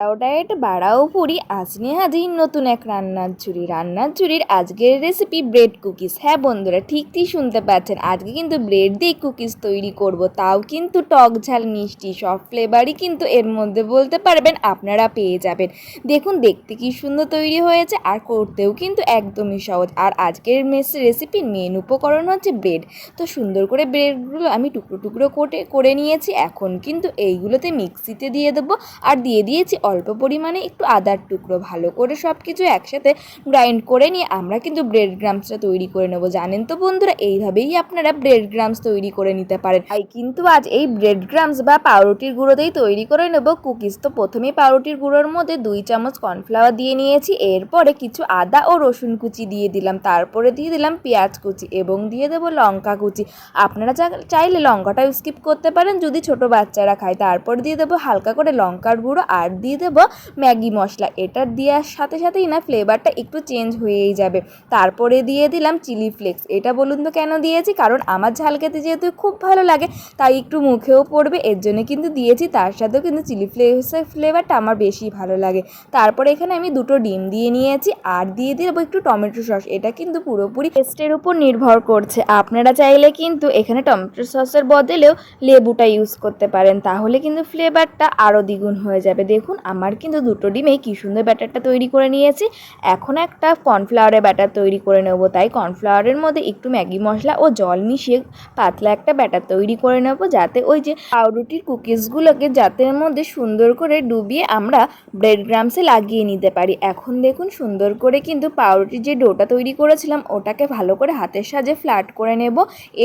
Diet বাড়াও পুরি। আজ নিয়ে হাজির নতুন এক রান্নার ঝুড়ি। রান্নার ঝুড়ির আজকের রেসিপি ব্রেড কুকিজ হ্যাঁ বন্ধুরা, ঠিক ঠিকই শুনতে পাচ্ছেন? আজকে কিন্তু ব্রেড দিয়ে কুকিজ তৈরি করব। তাও কিন্তু টক ঝাল, মিষ্টি, সব ফ্লেভারই কিন্তু এর মধ্যে বলতে পারবেন, আপনারা পেয়ে যাবেন। দেখুন, দেখতে কি সুন্দর তৈরি হয়েছে আর করতেও কিন্তু একদমই সহজ। আর আজকের মেস রেসিপির মেন উপকরণ হচ্ছে ব্রেড তো সুন্দর করে ব্রেডগুলো আমি টুকরো টুকরো কোটে করে নিয়েছি। এখন কিন্তু এইগুলোতে মিক্সিতে দিয়ে দেবো। আর দিয়ে দিয়েছি অল্প পরিমাণে একটু আদার টুকরো ভালো করে সব কিছু একসাথে গ্রাইন্ড করে নিয়ে আমরা কিন্তু ব্রেড গ্রামসটা তৈরি করে নেব। জানেন তো বন্ধুরা, এইভাবেই আপনারা ব্রেড গ্রামস তৈরি করে নিতে পারেন। তাই কিন্তু আজ এই ব্রেড গ্রামস বা পাউরুটির গুঁড়োতেই তৈরি করে নেব। কুকিজ তো প্রথমেই পাউরুটির গুঁড়োর মধ্যে দুই চামচ কর্নফ্লাওয়ার দিয়ে নিয়েছি, এরপরে কিছু আদা ও রসুন কুচি দিয়ে দিলাম, তারপরে দিয়ে দিলাম পেঁয়াজ কুচি এবং দিয়ে দেবো লঙ্কা কুচি। আপনারা চাইলে লঙ্কাটাও স্কিপ করতে পারেন, যদি ছোট বাচ্চারা খায়, তারপর দিয়ে দেবো হালকা করে লঙ্কার গুঁড়ো আর দিয়ে দেবো ম্যাগি মশলা। এটা দেওয়ার সাথে সাথেই না ফ্লেভারটা একটু চেঞ্জ হয়েই যাবে। তারপরে দিয়ে দিলাম চিলি ফ্লেক্স এটা বলুন তো কেন দিয়েছি? কারণ আমার ঝাল খেতে যেহেতু খুব ভালো লাগে, তাই একটু মুখেও পড়বে। এর জন্য কিন্তু দিয়েছি, তার সাথেও কিন্তু চিলি ফ্লেক্সের ফ্লেভারটা আমার বেশি ভালো লাগে। তারপরে এখানে আমি দুটো ডিম দিয়ে নিয়েছি, আর দিয়ে দেবো একটু টমেটো সস। এটা কিন্তু পুরোপুরি টেস্টের উপর নির্ভর করছে। আপনারা চাইলে কিন্তু এখানে টমেটো সসের বদলেও লেবুটা ইউজ করতে পারেন। তাহলে কিন্তু ফ্লেভারটা আরও দ্বিগুণ হয়ে যাবে। দেখুন আমার কিন্তু দুটো ডিমেই কী সুন্দর ব্যাটারটা তৈরি করে নিয়েছি। এখন একটা কর্নফ্লাওয়ারের ব্যাটার তৈরি করে নেব। তাই কর্নফ্লাওয়ারের মধ্যে একটু ম্যাগি মশলা ও জল মিশিয়ে পাতলা একটা ব্যাটার তৈরি করে নেব। যাতে ওই যে পাউরুটির কুকিজগুলোকে যাতের মধ্যে সুন্দর করে ডুবিয়ে আমরা ব্রেড গ্রামসে লাগিয়ে নিতে পারি। এখন দেখুন সুন্দর করে কিন্তু পাউরুটির যে ডোটা তৈরি করেছিলাম, ওটাকে ভালো করে হাতের সাহায্যে ফ্ল্যাট করে নেব।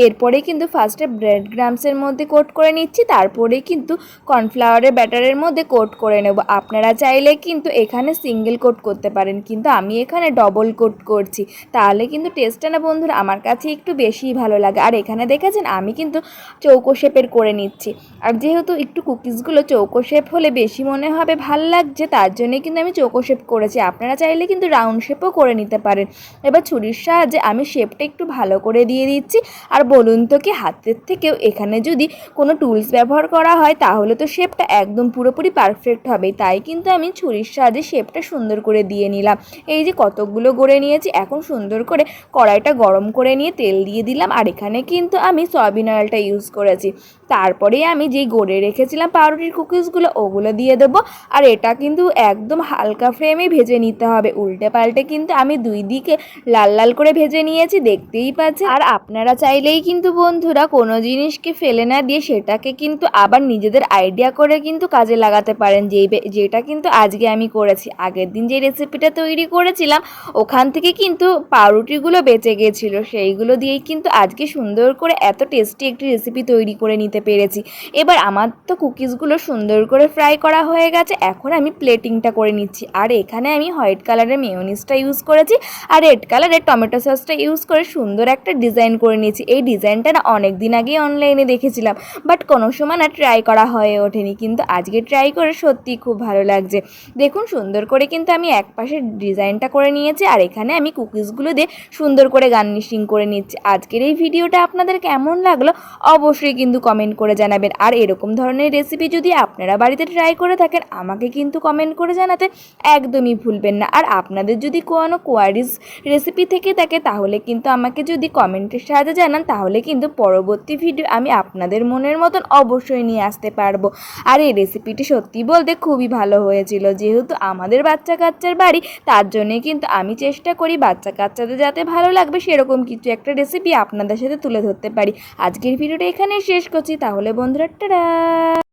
এরপরে কিন্তু ফার্স্টে ব্রেড গ্রামসের মধ্যে কোট করে নিচ্ছি। তারপরে কিন্তু কর্নফ্লাওয়ারের ব্যাটারের মধ্যে কোট করে নেব। আপনারা চাইলে কিন্তু এখানে সিঙ্গেল কোট করতে পারেন। কিন্তু আমি এখানে ডবল কোট করছি। তাহলে কিন্তু টেস্টটা না বন্ধুরা, আমার কাছে একটু বেশিই ভালো লাগে। আর এখানে দেখেছেন, আমি কিন্তু চৌকো শেপের করে নিচ্ছি। আর যেহেতু একটু কুকিজগুলো চৌকো শেপ হলে বেশি মনে হবে, ভালো লাগছে, তার জন্যই কিন্তু আমি চৌকো শেপ করেছি। আপনারা চাইলে কিন্তু রাউন্ড শেপও করে নিতে পারেন। এবার ছুরির সাহায্যে আমি শেপটা একটু ভালো করে দিয়ে দিচ্ছি। আর বলুন তো কি, হাতের থেকেও এখানে যদি কোনো টুলস ব্যবহার করা হয়, তাহলে তো শেপটা একদম পুরোপুরি পারফেক্ট হবে তাই কিন্তু আমি ছুরির সাহায্যে শেপটা সুন্দর করে দিয়ে নিলাম। এই যে কতকগুলো গড়ে নিয়েছি, এখন সুন্দর করে কড়াইটা গরম করে নিয়ে তেল দিয়ে দিলাম। আর এখানে কিন্তু আমি সয়াবিন অয়েলটা ইউজ করেছি। তারপরে আমি যেই গড়ে রেখেছিলাম পাউরুটির কুকিজগুলো, ওগুলো দিয়ে দেবো। আর এটা কিন্তু একদম হালকা ফ্লেমে ভেজে নিতে হবে। উল্টে পাল্টে কিন্তু আমি দুই দিকে লাল লাল করে ভেজে নিয়েছি, দেখতেই পাচ্ছি আর আপনারা চাইলেই কিন্তু বন্ধুরা কোনো জিনিসকে ফেলে না দিয়ে সেটাকে কিন্তু আবার নিজেদের আইডিয়া করে কিন্তু কাজে লাগাতে পারেন। যেই যেটা কিন্তু আজকে আমি করেছি। আগের দিন যে রেসিপিটা তৈরি করেছিলাম, ওখান থেকে কিন্তু পাউরুটিগুলো বেঁচে গিয়েছিল সেইগুলো দিয়েই কিন্তু আজকে সুন্দর করে এত টেস্টি একটি রেসিপি তৈরি করে নিতে পেরেছি। এবার আমার তো কুকিজগুলো সুন্দর করে ফ্রাই করা হয়ে গেছে। এখন আমি প্লেটিংটা করে নিচ্ছি। আর এখানে আমি হোয়াইট কালারের মেয়োনিজটা ইউজ করেছি। আর রেড কালারের টমেটো সসটা ইউজ করে সুন্দর একটা ডিজাইন করে নিয়েছি। এই ডিজাইনটা না অনেক দিন আগেই অনলাইনে দেখেছিলাম। বাট কোনো সময় না ট্রাই করা হয়ে ওঠেনি। কিন্তু আজকে ট্রাই করে সত্যি খুব ভালো লাগছে। দেখুন, সুন্দর করে কিন্তু আমি এক পাশে ডিজাইনটা করে নিয়েছি আর এখানে আমি কুকিজগুলো দিয়ে সুন্দর করে গার্নিশিং করে নিচ্ছি। আজকের এই ভিডিওটা আপনাদের কেমন লাগল অবশ্যই কিন্তু কমেন্ট করে জানাবেন। আর এরকম ধরনের রেসিপি যদি আপনারা বাড়িতে ট্রাই করে থাকেন, আমাকে কিন্তু কমেন্ট করে জানাতে একদমই ভুলবেন না। আর আপনাদের যদি কোনো কোয়ারিজ রেসিপি থেকে থাকে, তাহলে কিন্তু আমাকে যদি কমেন্টের সাহায্যে জানান, তাহলে কিন্তু পরবর্তী ভিডিও আমি আপনাদের মনের মতন অবশ্যই নিয়ে আসতে পারব। আর এই রেসিপিটি সত্যি বলতে খুবই ভালো হয়েছিল। যেহেতু আমাদের বাচ্চা কাচ্চার বাড়ি, তার জন্যে কিন্তু আমি চেষ্টা করি বাচ্চা কাচ্চাদের যাতে ভালো লাগবে, সেরকম কিছু একটা রেসিপি আপনাদের সাথে তুলে ধরতে পারি। আজকের ভিডিওটা এখানে শেষ করছি। তাহলে বন্ধুরা, টাটা!